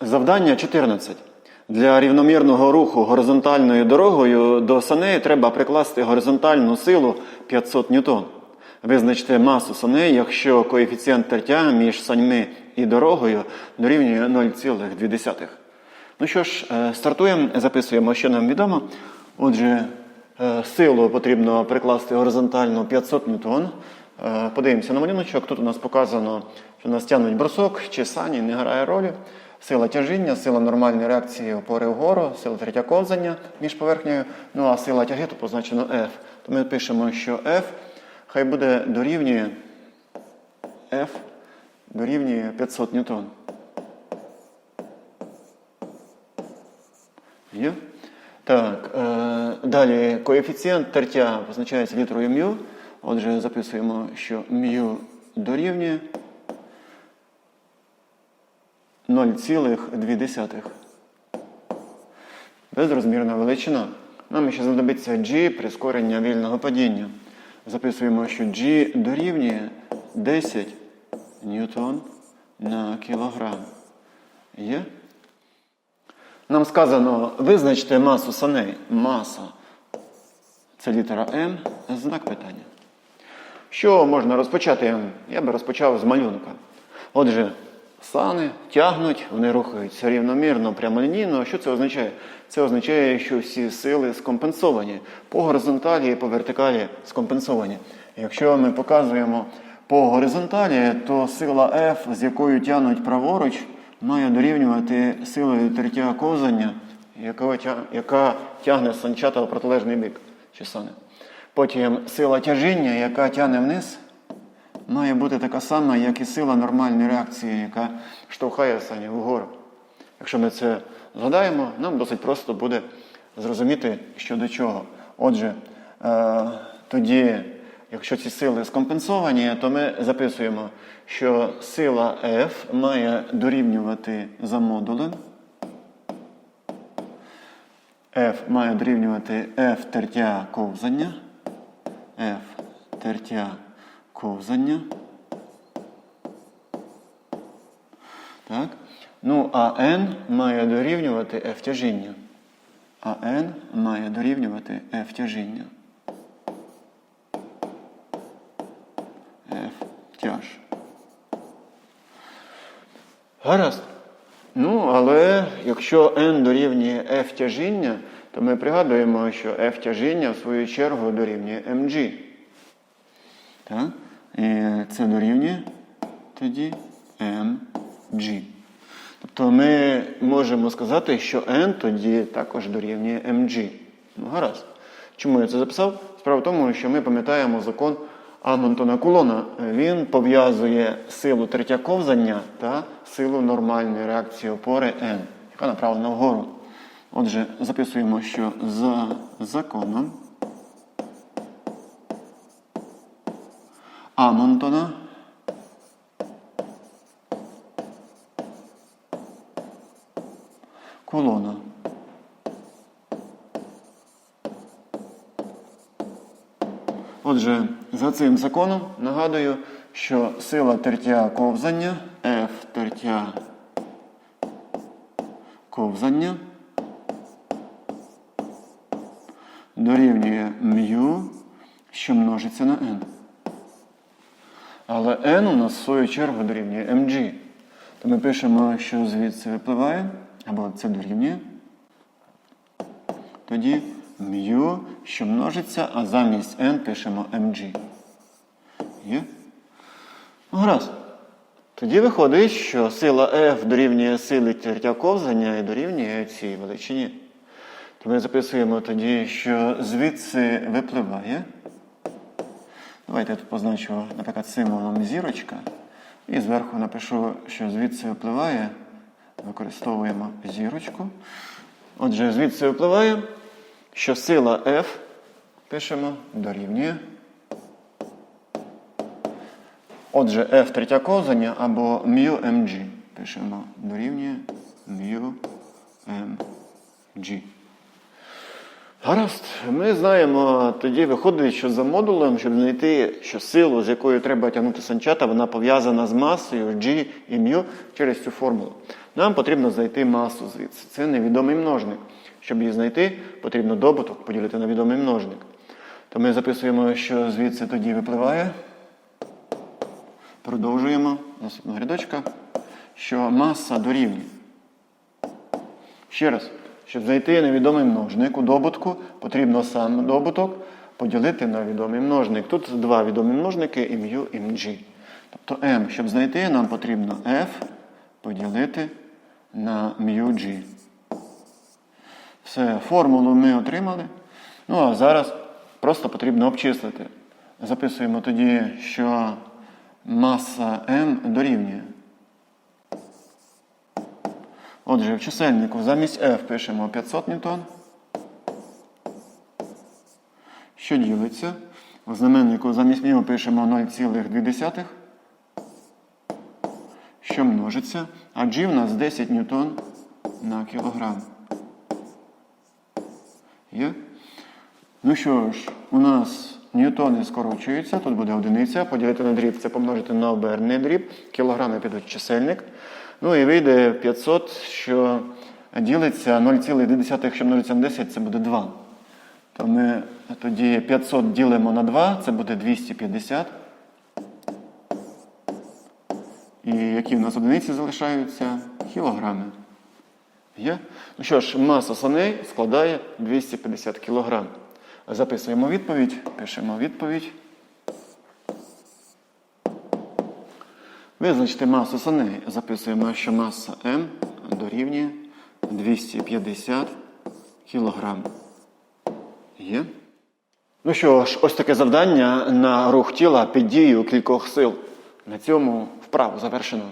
Завдання 14. Для рівномірного руху горизонтальною дорогою до саней треба прикласти горизонтальну силу 500 ньютон. Визначте масу саней, якщо коефіцієнт тертя між саньми і дорогою дорівнює 0,2. Ну що ж, е, стартуємо, записуємо, що нам відомо. Отже, е, силу потрібно прикласти горизонтально 500 ньютон. Е, Подивимося на малюночок. Тут у нас показано, що нас тягнуть брусок чи сані, не грає ролі. Сила тяжіння, сила нормальної реакції опори вгору, сила третя ковзання між поверхнею, ну а сила тяги тут позначено F. То ми пишемо, що F хай буде дорівнює F дорівнює 500 ньютон. Є? Так, е, далі коефіцієнт тертя позначається літерою μ. Отже, записуємо, що μ дорівнює 0,2. Безрозмірна величина. Нам ще знадобиться G прискорення вільного падіння. Записуємо, що G дорівнює 10 ньютон на кілограм. Є? Нам сказано, визначте масу саней. Маса. Це літера М, знак питання. Що можна розпочати? Я би розпочав з малюнка. Отже, сани тягнуть, вони рухаються рівномірно, прямолінійно. Що це означає? Це означає, що всі сили скомпенсовані. По горизонталі і по вертикалі скомпенсовані. Якщо ми показуємо по горизонталі, то сила F, з якою тягнуть праворуч, має дорівнювати силою тертя ковзання, яка, тягне санчата в протилежний бік чи сани. Потім сила тяжіння, яка тягне вниз, має бути така сама, як і сила нормальної реакції, яка штовхає сані вгору. Якщо ми це згадаємо, нам досить просто буде зрозуміти, що до чого. Отже, е, тоді, якщо ці сили скомпенсовані, то ми записуємо, що сила F має дорівнювати за модулем. F має дорівнювати F тертя ковзання. F тертя ковзання. Так. Ну, а n має дорівнювати F тяжіння. А n має дорівнювати F тяжіння. F тяж. Гаразд. Ну, але якщо n дорівнює F тяжіння, то ми пригадуємо, що F тяжіння в свою чергу дорівнює mg. Так? І це дорівнює тоді mg. Тобто ми можемо сказати, що n тоді також дорівнює mg. Ну, гаразд. Чому я це записав? Справа в тому, що ми пам'ятаємо закон Амонтона Кулона. Він пов'язує силу третя ковзання та силу нормальної реакції опори n, яка направлена вгору. Отже, записуємо, що за законом Амонтона Кулона. Отже, за цим законом нагадую, що сила тертя ковзання F тертя ковзання дорівнює μ, що множиться на n. Але n у нас в свою чергу дорівнює mg. То ми пишемо, що звідси випливає, або це дорівнює. Тоді μ, що множиться, а замість n пишемо mg. Є? Ну, гаразд. Тоді виходить, що сила F дорівнює сили тертя ковзання і дорівнює цій величині. То ми записуємо тоді, що звідси випливає. Давайте я тут позначу, наприклад, символом зірочка. І зверху напишу, що звідси випливає. Використовуємо зірочку. Отже, звідси випливає, що сила F пишемо дорівнює. Отже, F третя ковзання або μmg. Пишемо дорівнює μmg. Гаразд, ми знаємо, тоді виходить, що за модулем, щоб знайти, що силу, з якою треба тягнути санчата, вона пов'язана з масою G і μ через цю формулу. Нам потрібно знайти масу звідси. Це невідомий множник. Щоб її знайти, потрібно добуток поділити на відомий множник. То ми записуємо, що звідси тоді випливає. Продовжуємо наступного рядочка, що маса дорівнює. Ще раз, щоб знайти невідомий множник у добутку, потрібно сам добуток поділити на відомий множник. Тут два відомі множники μ, і mg. Тобто m, щоб знайти, нам потрібно f поділити на μg. Все, формулу ми отримали. Ну а зараз просто потрібно обчислити. Записуємо тоді, що маса m дорівнює. Отже, в чисельнику замість F пишемо 500 ньютон. Що ділиться? В знаменнику замість нього пишемо 0,2. Що множиться? А G в нас 10 ньютон на кілограм. Є? Ну що ж, у нас ньютони скорочуються, тут буде одиниця, поділити на дріб це помножити на оберний дріб, кілограми підуть чисельник. Ну і вийде 500, що ділиться 0,2, що множиться на 10, це буде 2. То ми тоді 500 ділимо на 2, це буде 250. І які в нас одиниці залишаються? Кілограми. Є? Ну що ж, маса саней складає 250 кг. Записуємо відповідь, пишемо відповідь. Визначити масу сани. Записуємо, що маса М дорівнює 250 кг. Є? Ну що ж, ось таке завдання на рух тіла під дією кількох сил. На цьому вправу завершено.